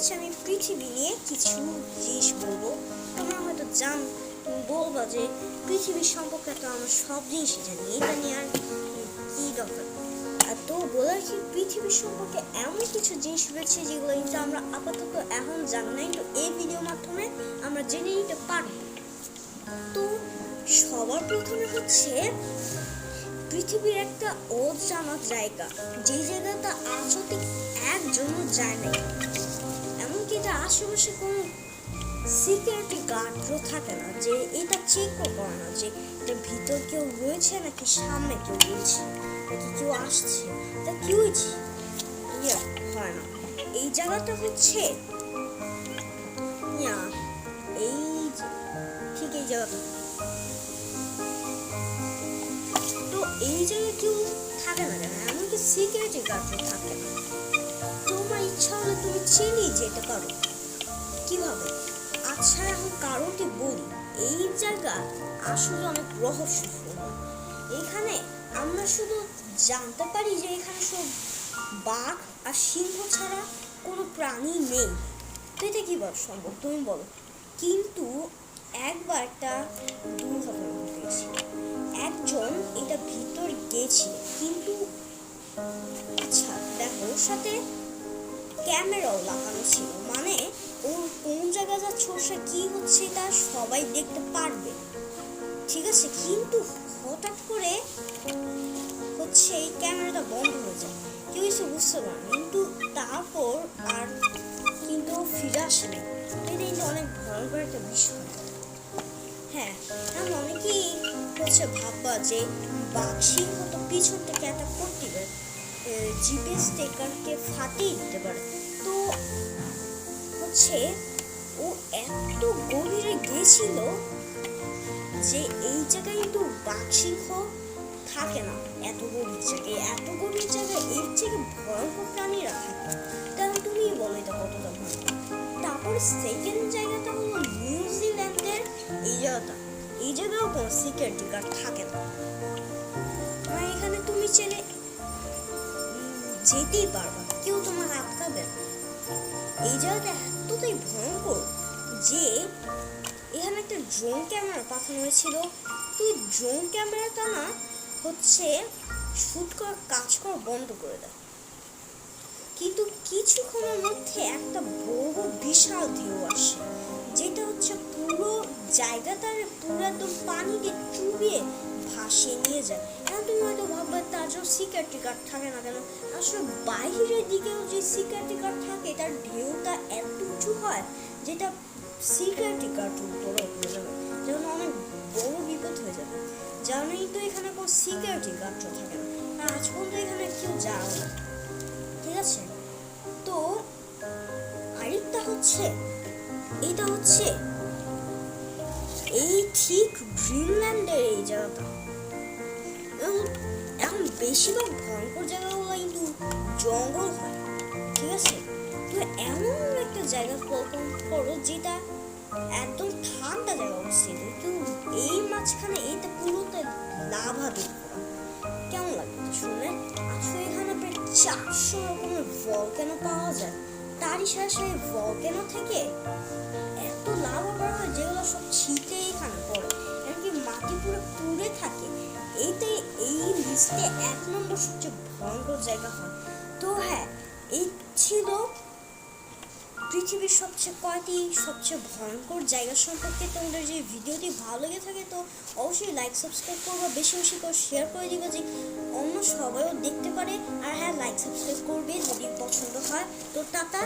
হচ্ছে আমি পৃথিবী নিয়ে কিছু জিনিস বলব। তোমরা হয়তো জান, বলবা যে পৃথিবীর সম্পর্কে তো আমরা সব জিনিসই জানি। এটা নিয়ে আর কি দরকার? তো বলার কি পৃথিবীর সম্পর্কে এমন কিছু জিনিস রয়েছে যেগুলো কিন্তু আমরা আপাতত এখন জানি না, কিন্তু এই ভিডিওর মাধ্যমে আমরা জেনে নিতে পারব। তো সবার প্রথমে হচ্ছে পৃথিবীর একটা অজানা জায়গা। যে জায়গাটা আজ অব্দি একজনও যায় নাই। এটা আশেপাশে কোনো সিকিউরিটি গার্ডও থাকে না যে এটা চেকও করে না যে এটা ভিতর কেউ রয়েছে নাকি সামনে কেউ রয়েছে? নাকি কেউ আসছে? তা কেউই হয় না। এই জায়গাটা হচ্ছে ইয়া, এই ঠিক এই জায়গাটা। তো এই জায়গায় কেউ থাকে না কেন? এমনকি সিকিউরিটি গার্ডও থাকে না। ইচ্ছা তুমি চেনেই যেতে পারো। কীভাবে আচ্ছা এখন কারণটি বলি, এই জায়গা আসলে অনেক রহস্যপূর্ণ এখানে আমরা শুধু জানতে পারি যে এখানে সব বাঘ আর সিংহ ছাড়া কোনো প্রাণী নেই। তো এটা কীভাবে সম্ভব? তুমি বলো। কিন্তু একবার একটা দুর্ঘটনা ঘটে গেছিল একজন এটা ভিতর গেছিল কিন্তু আচ্ছা দেখো সাথে ক্যামেরাও লাগানো ছিল। মানে ওর কোন জায়গায় যাচ্ছে সাথে কি হচ্ছে তা সবাই দেখতে পারবে। ঠিক আছে? কিন্তু হঠাৎ করে হচ্ছে এই ক্যামেরাটা বন্ধ হয়ে যায়। কেউ কিছু বুঝতে পারে কিন্তু তারপর আর কিন্তু ফিরে আসে না এটা কিন্তু অনেক ভয়ঙ্কর একটা বিষয়। হ্যাঁ এখন অনেকেই হচ্ছে ভাববা যে বাঘ সিংহ তো পিছন থেকে অ্যাটাক করতে জিপিএস টেকারকে ফাটিয়ে দিতে পারে। তো হচ্ছে, ও এত গভীরে গেছিল যে এই জায়গায় কিন্তু বাঘ থাকে না এত গভীর জায়গায়। এত গভীর জায়গায় এর থেকে ভয়ঙ্কর প্রাণীরা থাকে। তাহলে তুমি বলো এটা কতটা ভয়ঙ্কর তারপর সেকেন্ড জায়গাটা হলো নিউজিল্যান্ডের এই জায়গাটা। এই জায়গাও কোনো সিকিউরিটি গার্ড থাকে না। এখানে তুমি চেলে যেতেই পারবা কেউ তোমার আটকাবে না। এই জায়গাটা এতটাই ভয়ঙ্কর যে এখানে একটা ড্রোন ক্যামেরা পাঠানো হয়েছিল। তো ড্রোন ক্যামেরাটা না হচ্ছে শুট করা, কাজ করা বন্ধ করে দেয়। কিন্তু কিছুক্ষণের মধ্যে একটা বড় বিশাল ঢেউ আসে, যেটা হচ্ছে পুরো জায়গাটার পুরো একদম পানিতে চুবিয়ে ভাসিয়ে নিয়ে যায়। এখন তুমি হয়তো ভাববে জন্য সিকিউরিটি গার্ড থাকে না কেন? আসলে বাইরের দিকেও যে সিকিউরিটি গার্ড থাকে, তার ঢেউটা এত উঁচু হয় যেটা সিকিউরিটি গার্ড উপরে উঠে যাবে। যেমন অনেক বড় বিপদ হয়ে যাবে। জানেই তো এখানে কোনো সিকিউরিটি গার্ডও থাকে না। আজ পর্যন্ত এখানে কেউ যায় না। ঠিক আছে? তো আরেকটা হচ্ছে, এটা হচ্ছে এই ঠিক গ্রিনল্যান্ডের এই জায়গাটা। বেশিরভাগ ভয়ঙ্কর জায়গাগুলো কিন্তু জঙ্গল হয়, ঠিক আছে? তো এমন একটা জায়গা কল্পনা করো যেটা একদম ঠান্ডা জায়গা অবস্থিত, কিন্তু এই মাঝখানে এটা পুরোটা লাভা দিয়ে করা। কেমন লাগে শুনে? আসলে এখানে প্রায় চারশো রকমের ভলকেনো পাওয়া যায়। তারই সাথে সাথে ভলকেনো থেকে এত লাভা করা হয় যেগুলো সব ছিটে এখানে পড়ে, এমনকি মাটি পুরো পুড়ে থাকে। এইটাই লিস্টে এক নম্বর সবচেয়ে ভয়ঙ্কর জায়গা হয়। তো হ্যাঁ এই ছিল পৃথিবীর সবচেয়ে কয়টি, সবচেয়ে ভয়ঙ্কর জায়গা সম্পর্কে। তোমাদের যে ভিডিওটি ভালো লেগে থাকে, তো অবশ্যই লাইক সাবস্ক্রাইব করব। বেশি বেশি করে শেয়ার করে দিবে যে অন্য সবাইও দেখতে পারে। আর হ্যাঁ লাইক সাবস্ক্রাইব করবে যদি পছন্দ হয়। তো টাটা।